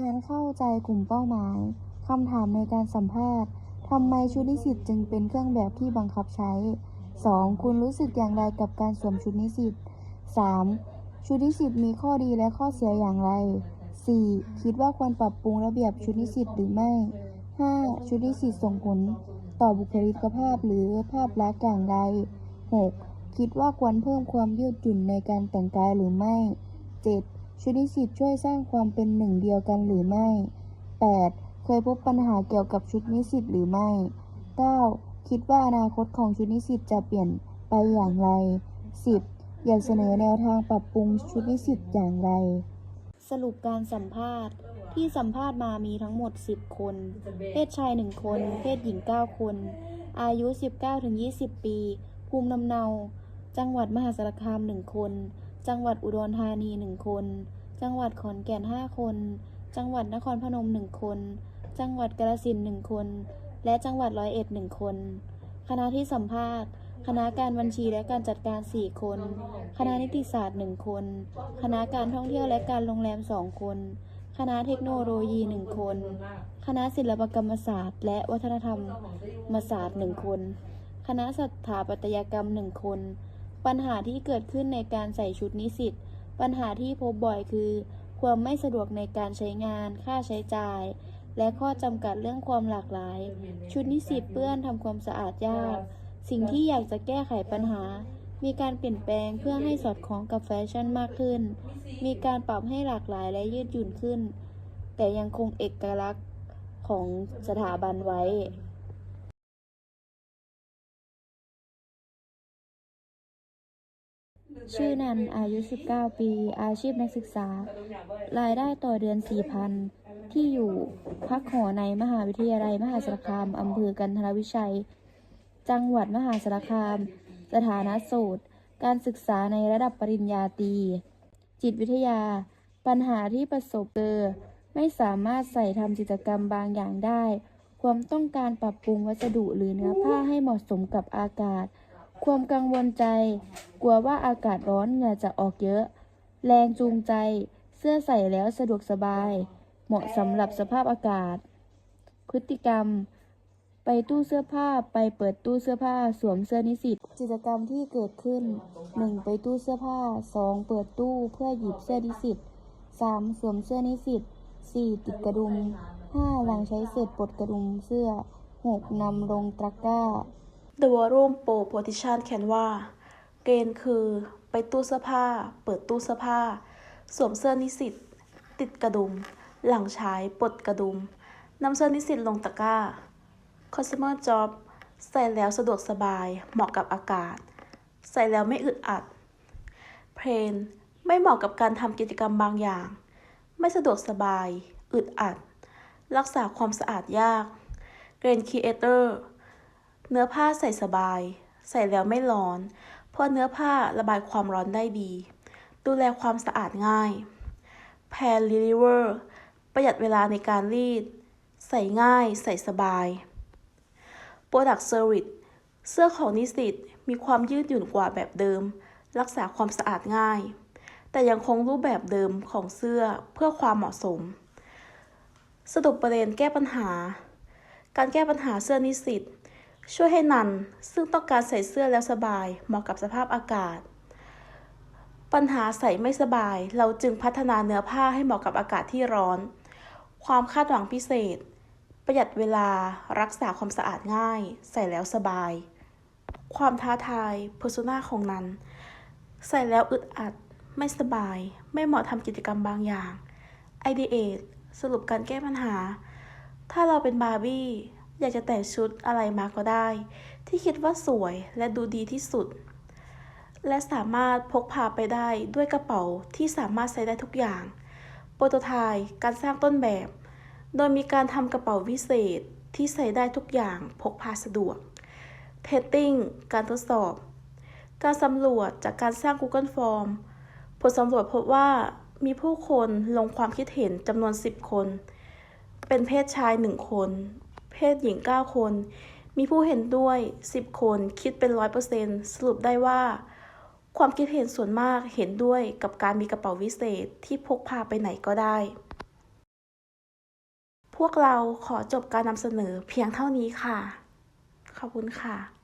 การเข้าใจกลุ่มเป้าหมาย คำถามในการสัมภาษณ์ ทำไมชุดนิสิตจึงเป็นเครื่องแบบที่บังคับใช้ 2. คุณรู้สึกอย่างไรกับการสวมชุดนิสิต 3. ชุดนิสิตมีข้อดีและข้อเสียอย่างไร 4. คิดว่าควรปรับปรุงระเบียบชุดนิสิตหรือไม่ 5. ชุดนิสิตส่งผลต่อบุคลิกภาพหรือภาพลักษณ์อย่างไร 6. คิดว่าควรเพิ่มความยืดหยุ่นในการแต่งกายหรือไม่ 7. ชุดนิสิตช่วยสร้างความเป็นหนึ่งเดียวกันหรือไม่ 8. เคยพบปัญหาเกี่ยวกับชุดนิสิตหรือไม่ 9. คิดว่าอนาคตของชุดนิสิตจะเปลี่ยนไปอย่างไร 10. อยากเสนอแนวทางปรับปรุงชุดนิสิตอย่างไร สรุปการสัมภาษณ์ที่สัมภาษณ์มามีทั้งหมด 10 คน เพศชาย 1 คน เพศหญิง 9 คน อายุ 19-20 ปี ภูมิลำเนา จังหวัดมหาสารคาม 1 คน จังหวัดอุดรธานี 1 คน จังหวัดขอนแก่น 5 คน จังหวัดนครพนม 1 คน จังหวัดกาฬสินธุ์1คน และจังหวัดร้อยเอ็ด 1 คน คณะที่สัมภาษณ์ คณะการบัญชีและการจัดการ 4 คน คณะนิติศาสตร์ 1 คน คณะการท่องเที่ยวและการโรงแรม 2 คน คณะเทคโนโลยี 1 คน คณะศิลปกรรมศาสตร์ และวัฒนธรรมศาสตร์ 1 คน คณะสถาปัตยกรรม 1 คน ปัญหาที่เกิดขึ้นในการใส่ชุดนิสิต ปัญหาที่พบบ่อยคือ ความไม่สะดวกในการใช้งาน ค่าใช้จ่าย และข้อจำกัดเรื่องความหลากหลาย ชุดนิสิตเปื้อนทำความสะอาดยาก สิ่งที่อยากจะแก้ไขปัญหา มีการเปลี่ยนแปลงเพื่อให้สอดคล้องกับแฟชั่นมากขึ้น มีการปรับให้หลากหลายและยืดหยุ่นขึ้น แต่ยังคงเอกลักษณ์ของสถาบันไว้ ชื่อนันอายุ 19 ปี อาชีพนักศึกษา รายได้ต่อเดือน 4,000 ที่อยู่พักหอในมหาวิทยาลัยมหาสารคามอำเภอกันทรวิชัย จังหวัดมหาสารคาม สถานะโสด การศึกษาในระดับปริญญาตรี จิตวิทยา ปัญหาที่ประสบเจอ ไม่สามารถใส่ทำกิจกรรมบางอย่างได้ ความต้องการปรับปรุงวัสดุหรือเนื้อผ้าให้เหมาะสมกับอากาศ ความกังวลใจ กลัวว่าอากาศร้อนเหงื่อจะออกเยอะ แรงจูงใจ เสื้อใส่แล้วสะดวกสบาย เหมาะสำหรับสภาพอากาศ พฤติกรรม ไปตู้เสื้อผ้าไปเปิดตู้เสื้อผ้าสวมเสื้อนิสิตกิจกรรมที่เกิดขึ้น 1. ไปตู้เสื้อผ้า 2. เปิดตู้เพื่อหยิบเสื้อนิสิต 3. สวมเสื้อนิสิต 4. ติดกระดุม 5. หลังใช้เสร็จปลดกระดุมเสื้อ 6. นำลงตะกร้า The Volume Pro Position Canva เกณฑ์คือไปตู้เสื้อผ้า เปิดตู้เสื้อผ้า สวมเสื้อนิสิต ติดกระดุม หลังใช้ปลดกระดุมนำเสื้อนิสิตลงตะกร้า Consumer Job ใส่แล้วสะดวกสบาย เหมาะกับอากาศ ใส่แล้วไม่อึดอัด Plain ไม่เหมาะกับการทำกิจกรรมบางอย่าง ไม่สะดวกสบาย อึดอัด รักษาความสะอาดยาก Grain Creator เนื้อผ้าใส่สบาย ใส่แล้วไม่ร้อน ราะเนื้อผ้าระบายความร้อนได้ดี ดูแลความสะอาดง่าย แพนรีลิเวอร์ประหยัดเวลาในการรีด ใส่ง่าย ใส่สบาย Product Service เสื้อของนิสิตมีความยืดหยุ่นกว่าแบบเดิม รักษาความสะอาดง่าย แต่ยังคงรูปแบบเดิมของเสื้อเพื่อความเหมาะสม สรุปประเด็นแก้ปัญหา การแก้ปัญหาเสื้อนิสิต ช่วยให้นัน ซึ่งต้องการใส่เสื้อแล้วสบายเหมาะกับสภาพอากาศ ปัญหาใส่ไม่สบาย เราจึงพัฒนาเนื้อผ้าให้เหมาะกับอากาศที่ร้อน ความคาดหวังพิเศษ ประหยัดเวลารักษาความสะอาดง่าย ใส่แล้วสบาย ความท้าทายเพอร์ซนาของนัน ใส่แล้วอึดอัด ไม่สบาย ไม่เหมาะทำกิจกรรมบางอย่าง Ideate สรุปการแก้ปัญหา ถ้าเราเป็นบาร์บี้ อยากจะแต่งชุดอะไรมาก็ได้ ที่คิดว่าสวยและดูดีที่สุด และสามารถพกพาไปได้ด้วยกระเป๋าที่สามารถใส่ได้ทุกอย่าง โปรโตไทป์การสร้างต้นแบบ โดยมีการทำกระเป๋าวิเศษที่ใส่ได้ทุกอย่างพกพาสะดวกเทสติ้งการทดสอบ การสำรวจจากการสร้าง Google Form ผลสำรวจพบว่ามีผู้คนลงความคิดเห็นจำนวน 10 คน เป็นเพศชาย 1 คน เพศหญิง 9 คน มีผู้เห็นด้วย 10 คนคิดเป็น 100%สรุปได้ว่า ความคิดเห็นส่วนมากเห็นด้วยกับการมีกระเป๋าวิเศษที่พกพาไปไหนก็ได้ พวกเราขอจบการนำเสนอเพียงเท่านี้ค่ะ ขอบคุณค่ะ